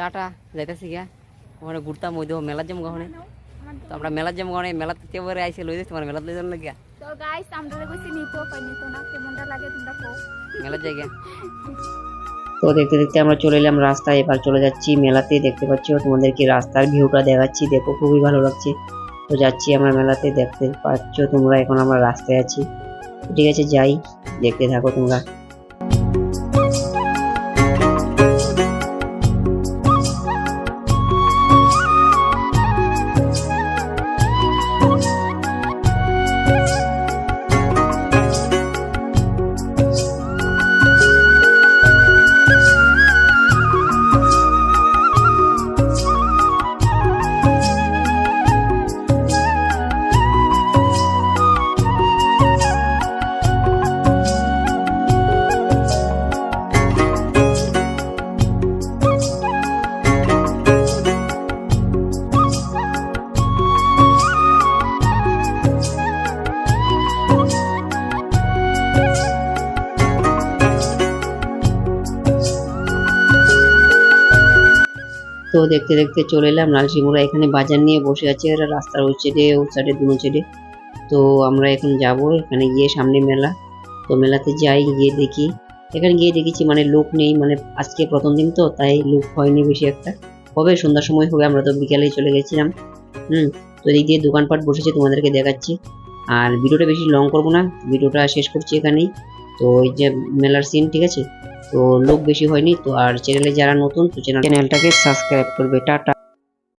Tata যাইতেছি গিয়া। ওখানে ঘুরতাম ওই দেখো মেলার যাব ওখানে তো আমরা মেলার যাব ওখানে মেলাতে চেপরে আইসে লই তোমার মেলাতে লই যাওয়ার লাগিয়া তো গাইস আমরা কইছি নিতো পাই নিতো না কেমনটা লাগে তোমরা কো মেলার জায়গা তো দেখতে দেখতে আমরা চলে এলাম রাস্তায় এবার চলে যাচ্ছি মেলাতে দেখতে পাচ্ছ তোমাদেরকে রাস্তার ভিউটা দেখাচ্ছি দেখো খুবই ভালো লাগছে। তো যাচ্ছি আমরা মেলাতে দেখতে পাচ্ছ তোমরা এখন আমরা রাস্তায় আছি। ঠিক আছে যাই দেখতে থাকো তোমরা। তো দেখতে দেখতে চলে এলাম লালসিমুরা এখানে বাজার নিয়ে বসে আছে এরা, রাস্তার ওই সাইডে ও সাইডে দুনো সাইডে তো আমরা এখন যাব এখানে গিয়ে সামনে মেলা। তো মেলাতে যাই, গিয়ে দেখি। এখানে গিয়ে দেখেছি মানে লোক নেই মানে আজকে প্রথম দিন তো, তাই লোক হয়নি বেশি একটা। হবে সন্ধ্যার সময় হবে, আমরা তো বিকালেই চলে গেছিলাম। হুম, তো এদিক দিয়ে দোকানপাট বসেছে, তোমাদেরকে দেখাচ্ছি। আর ভিডিওটা বেশি লং করব না, ভিডিওটা শেষ করছি এখানেই। তো ওই যে মেলার সিন ঠিক আছে? তো লোক বেশি হয়নি তো আর চ্যানেলে যারা নতুন তো চ্যানেলটাকে সাবস্ক্রাইব করবে টাটা।